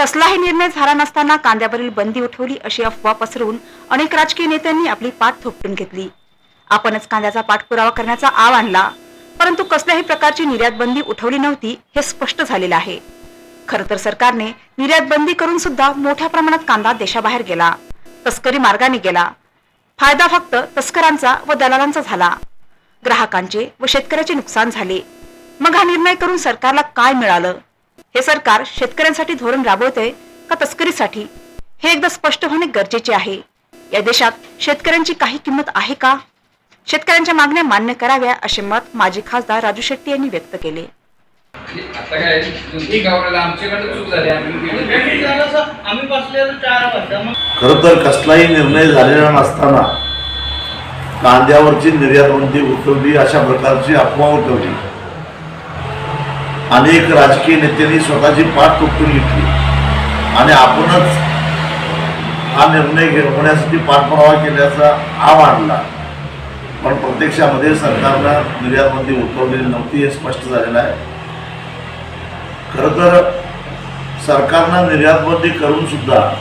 कसलाही निर्णय झाला नसताना कांद्यावरील बंदी उठवली अशी अफवा पसरवून अनेक राजकीय नेत्यांनी आपली पाठ थोपटून घेतली. आपणच कांद्याचा पाठपुरावा करण्याचा आव आणला परंतु कसल्याही प्रकारची निर्यात बंदी उठवली नव्हती हे स्पष्ट झालेलं आहे. खर तर सरकारने निर्यात बंदी करून सुद्धा मोठ्या प्रमाणात कांदा देशाबाहेर गेला तस्करी मार्गाने गेला. फायदा फक्त तस्करांचा व दलालांचा झाला. ग्राहकांचे व शेतकऱ्याचे नुकसान झाले. मग हा निर्णय करून सरकारला काय मिळालं? हे सरकार शेतकऱ्यांसाठी धोरण राबवतंय का तस्करीसाठी? हे एकदा स्पष्ट होणे गरजेचे आहे. या देशात शेतकऱ्यांची काही किंमत आहे का? शेतकऱ्यांच्या मागण्या मान्य कराव्या असे मत माजी खासदार राजू शेट्टी यांनी व्यक्त केले. आता काय खरं तर कसलाही निर्णय झालेला नसताना कांद्यावरची निर्यात बंदी उठवली अशा प्रकारची अफवा उठवली. अनेक राजकीय नेत्यांनी स्वतःची पाठ तुटून घेतली. आणि आपणच हा निर्णय घे- होण्यासाठी पाठपुरावा केल्याचा आ वाढला पण प्रत्यक्षामध्ये सरकारनं निर्यातमध्ये उतरवलेली नव्हती हे स्पष्ट झालेलं आहे. खरं तर सरकारनं निर्यात करून सुद्धा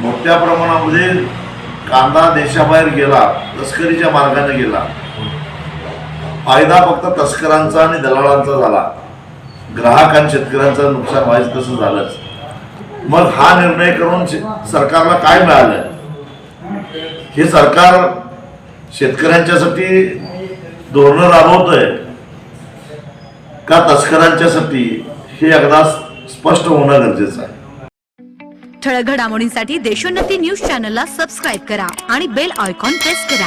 मोठ्या प्रमाणामध्ये कांदा देशाबाहेर गेला तस्करीच्या मार्गाने गेला. फायदा फक्त तस्करांचा आणि दलालांचा झाला. ग्राहक आणि शेतकऱ्यांचं नुकसान व्हायचं तसं झालंच. मग हा निर्णय करून सरकारला काय मिळालं? हे सरकार शेतकऱ्यांच्यासाठी धोरणं आहे का तस्करांच्यासाठी? हे अगदा स्पष्ट होणं गरजेचं आहे. ठळक घडामोडींसाठी देशोन्नती न्यूज चॅनलला सबस्क्राईब करा आणि बेल आयकॉन प्रेस करा.